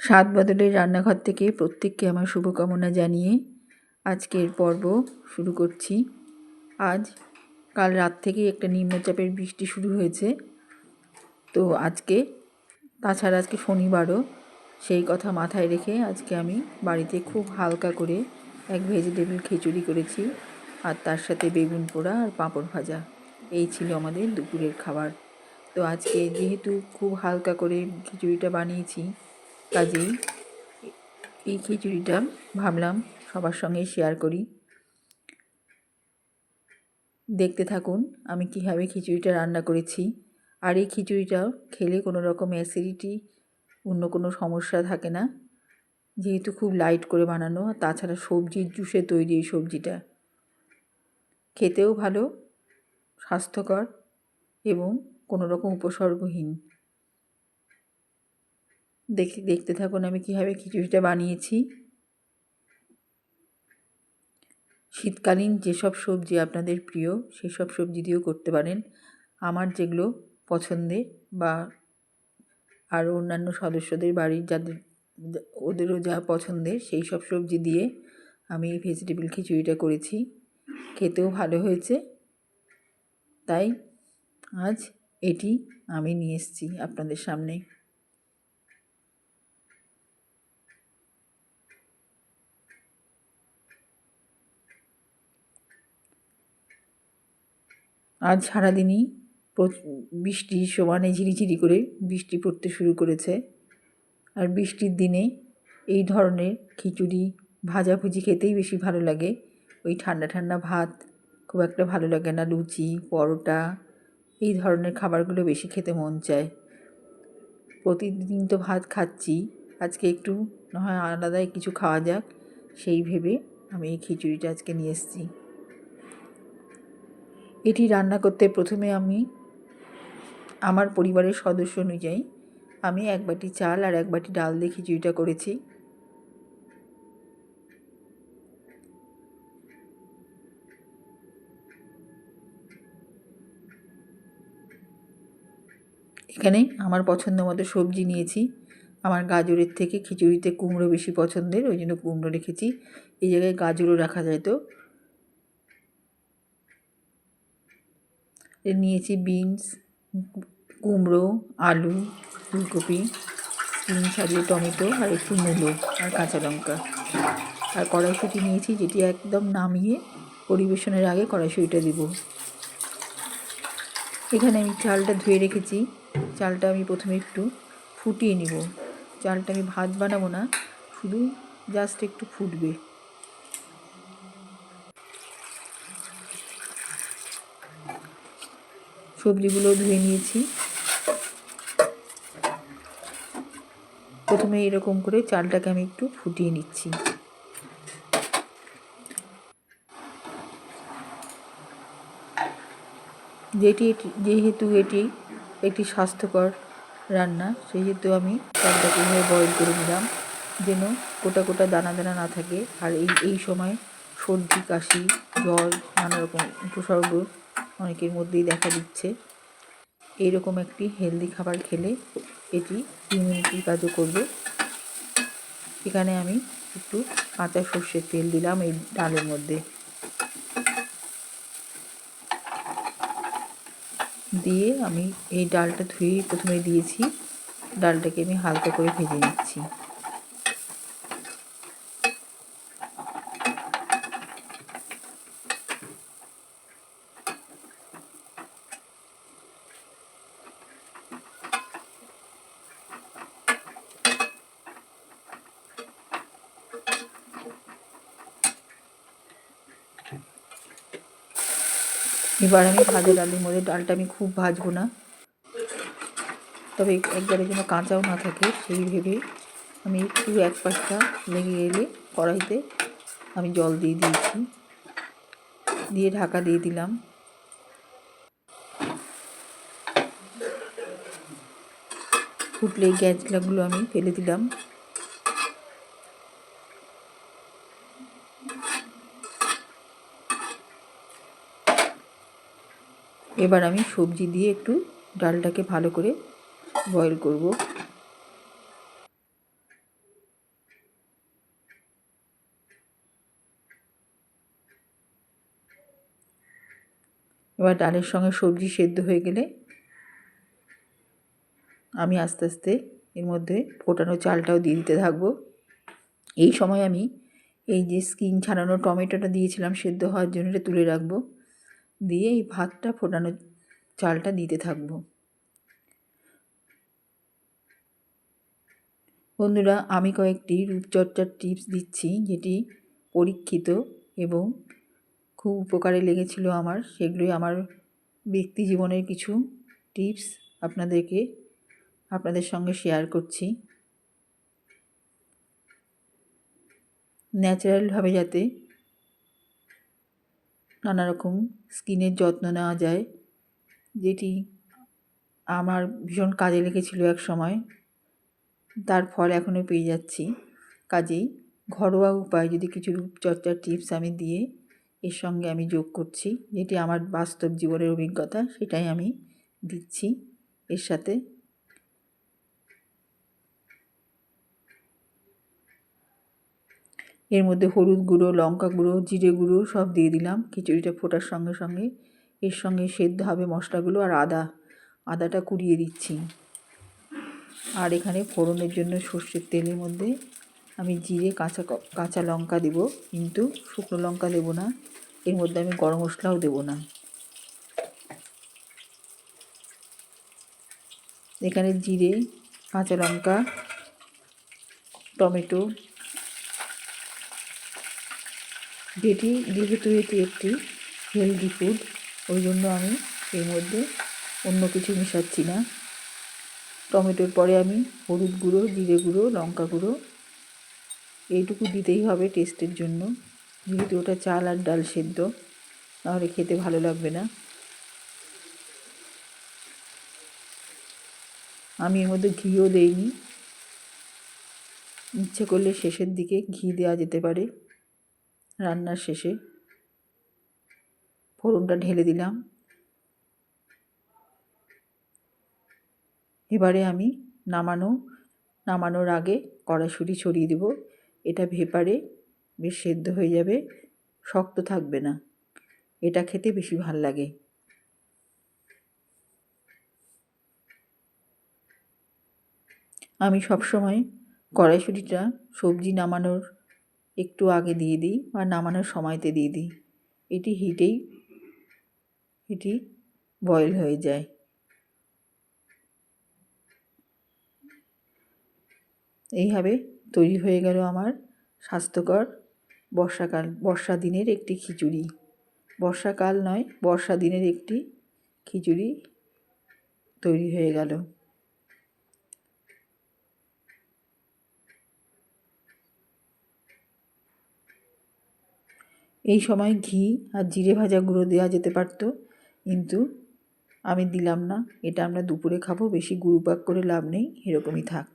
স্বাদ বদলের রান্নাঘর থেকে প্রত্যেককে আমার শুভকামনা জানিয়ে আজকের পর্ব শুরু করছি। আজ কাল রাত থেকেই একটা নিম্নচাপের বৃষ্টি শুরু হয়েছে। তো আজকে, তাছাড়া আজকে শনিবারও, সেই কথা মাথায় রেখে আজকে আমি বাড়িতে খুব হালকা করে এক ভেজিটেবল খিচুড়ি করেছি আর তার সাথে বেগুন পোড়া আর পাঁপড় ভাজা। এই ছিল আমাদের দুপুরের খাবার। তো আজকে যেহেতু খুব হালকা করে খিচুড়িটা বানিয়েছি কাজেই এই খিচুড়িটা ভাবলাম সবার সঙ্গে শেয়ার করি। দেখতে থাকুন আমি কীভাবে খিচুড়িটা রান্না করেছি। আর এই খিচুড়িটা খেলে কোনো রকম অ্যাসিডিটি অন্য কোনো সমস্যা থাকে না। যেহেতু খুব লাইট করে বানানো তাছাড়া সবজির জুসে তৈরি এই সবজিটা। খেতেও ভালো, স্বাস্থ্যকর এবং কোনো রকম উপসর্গহীন। দেখে, দেখতে থাকুন আমি কীভাবে খিচুড়িটা বানিয়েছি। শীতকালীন যেসব সবজি আপনাদের প্রিয়, সেসব সবজি দিয়েও করতে পারেন। আমার যেগুলো পছন্দের বা আরও অন্যান্য সদস্যদের বাড়ির যাদের, ওদেরও যা পছন্দের সেই সব সবজি দিয়ে আমি এই ভেজিটেবল খিচুড়িটা করেছি। খেতেও ভালো হয়েছে। তাই আজ এটি আমি নিয়ে এসেছি আপনাদের সামনে। আজ সারাদিনই বৃষ্টি সমানে ঝিরিঝিরি করে বৃষ্টি পড়তে শুরু করেছে। আর বৃষ্টির দিনে এই ধরনের খিচুড়ি, ভাজাভুজি খেতেই বেশি ভালো লাগে। ওই ঠান্ডা ঠান্ডা ভাত, খুব একটা ভালো লাগে না লুচি, পরোটা, এই ধরনের খাবারগুলো বেশি খেতে মন চায়। প্রতিদিন তো ভাত খাচ্ছি, আজকে একটু না হয় আলাদাই কিছু খাওয়া যাক, সেই ভেবে আমি এই খিচুড়িটা আজকে নিয়ে এসেছি। এটি রান্না করতে প্রথমে আমি আমার পরিবারের সদস্য অনুযায়ী আমি এক বাটি চাল আর এক বাটি ডাল দিয়ে খিচুড়িটা করেছি। এখানে আমার পছন্দ মতো সবজি নিয়েছি। আমার গাজরের থেকে খিচুড়িতে কুমড়ো বেশি পছন্দের, ওই জন্য কুমড়ো রেখেছি। এই জায়গায় গাজরও রাখা যায় তো। নিয়েছি বিনস, কুমড়ো, আলু, ফুলকপি, তিন ছাড়িয়ে টমেটো আর একটু মূলো আর কাঁচা লঙ্কা। আর কড়াইশুঁটি নিয়েছি যেটি একদম নামিয়ে পরিবেশনের আগে কড়াইশুঁটিটা দেব। এখানে আমি চালটা ধুয়ে রেখেছি। চালটা আমি প্রথমে একটু ফুটিয়ে নিব। চালটা আমি ভাত বানাবো না, শুধু জাস্ট একটু ফুটবে। সবজিগুলো ধুয়ে নিয়েছি। প্রথমে এরকম করে চালটাকে আমি একটু ফুটিয়ে নিচ্ছি। যেটি যেহেতু এটি একটি স্বাস্থ্যকর রান্না, সেহেতু আমি চালটাকে এভাবে বয়েল করে নিলাম, যেন গোটা গোটা দানা দানা না থাকে। আর এই এই সময় সর্দি, কাশি, জ্বর, নানা রকম উপসর্গ অনেকের মধ্যেই দেখা দিচ্ছে। এইরকম একটি হেলদি খাবার খেলে এটি ইমিউনিটির কাজও করবে। এখানে আমি একটু কাঁচা সর্ষের তেল দিলাম এই ডালের মধ্যে। দিয়ে আমি এই ডালটা ধুয়ে প্রথমে দিয়েছি। ডালটাকে আমি হালকা করে ভেজে নিচ্ছি। এবার আমি ভাজা ডালের মধ্যে ডালটা আমি খুব ভাজবো না। তবে একবারে যেন কাঁচাও না থাকে, সেই ভেবে আমি একটু এক পাশটা লেগে গেলে কড়াইতে আমি জল দিয়ে দিয়েছি। দিয়ে ঢাকা দিয়ে দিলাম। ফুটলে গ্যাসগুলো আমি ফেলে দিলাম। এবার আমি সবজি দিয়ে একটু ডালটাকে ভালো করে বয়েল করব। এবার ডালের সঙ্গে সবজি সেদ্ধ হয়ে গেলে আমি আস্তে আস্তে এর মধ্যে ফোটানো চালটাও দিয়ে দিতে থাকব। এই সময় আমি এই যে স্কিন ছাড়ানো টমেটোটা দিয়েছিলাম সেদ্ধ হওয়ার জন্য এটা তুলে রাখব। দিয়ে এই ভাতটা ফোটানো চালটা দিতে থাকব। বন্ধুরা, আমি কয়েকটি রূপচর্চার টিপস দিচ্ছি, যেটি পরীক্ষিত এবং খুব উপকারে লেগেছিল আমার। সেগুলোই আমার ব্যক্তি জীবনের কিছু টিপস আপনাদেরকে, আপনাদের সঙ্গে শেয়ার করছি। ন্যাচারালভাবে যাতে নানা রকম স্কিনের যত্ন নেওয়া যায়। যেটি আমার ভীষণ কাজে লেগেছিল এক সময়। তার ফল এখনও পেয়ে যাচ্ছি। কাজেই ঘরোয়া উপায় যদি কিছু রূপচর্চার টিপস আমি দিয়ে এর সঙ্গে আমি যোগ করছি, যেটি আমার বাস্তব জীবনের অভিজ্ঞতা, সেটাই আমি দিচ্ছি। এর সাথে এর মধ্যে হলুদ গুঁড়ো, লঙ্কা গুঁড়ো, জিরে গুঁড়ো সব দিয়ে দিলাম। খিচুড়িটা ফোটার সঙ্গে সঙ্গে। এর সঙ্গে সেদ্ধ হবে মশলাগুলো আর আদা। আদাটা কুড়িয়ে দিচ্ছি। আর এখানে ফোড়নের জন্য সর্ষের তেলের মধ্যে আমি জিরে, কাঁচা কাঁচা লঙ্কা দেব। কিন্তু শুকনো লঙ্কা দেবো না। এর মধ্যে আমি গরম মশলাও দেবো না। এখানে জিরে, কাঁচা লঙ্কা, টমেটো যেটি যেহেতু এটি একটি হেলদি ফুড, ওই জন্য আমি এর মধ্যে অন্য কিছু মেশাচ্ছি না। টমেটোর পরে আমি হলুদ গুঁড়ো, জিরে গুঁড়ো, লঙ্কা গুঁড়ো, এইটুকু দিতেই হবে টেস্টের জন্য। যেহেতু ওটা চাল আর ডাল সেদ্ধ নাহলে খেতে ভালো লাগবে না। আমি এর মধ্যে ঘিও দেইনি। ইচ্ছে করলে শেষের দিকে ঘি দেওয়া যেতে পারে। রান্নার শেষে ফোড়নটা ঢেলে দিলাম। এবারে আমি নামানো, নামানোর আগে কড়াইশুঁটি ছড়িয়ে দেব। এটা ভেপারে বেশ সেদ্ধ হয়ে যাবে, শক্ত থাকবে না। এটা খেতে বেশি ভালো লাগে। আমি সবসময় কড়াইশুঁটিটা সবজি নামানোর একটু আগে দিয়ে দিই বা নামানোর সময়তে দিয়ে দিই। এটি হিটেই, এটি বয়েল হয়ে যায়। এইভাবে তৈরি হয়ে গেল আমার স্বাস্থ্যকর বর্ষাকাল, বর্ষা দিনের একটি খিচুড়ি। বর্ষাকাল নয়, বর্ষা দিনের একটি খিচুড়ি তৈরি হয়ে গেল। এই সময় ঘি আর জিরে ভাজা গুঁড়ো দেওয়া যেতে পারত, কিন্তু আমি দিলাম না। এটা আমরা দুপুরে খাব, বেশি গুঁড়ো পাক করে লাভ নেই, এরকমই থাক।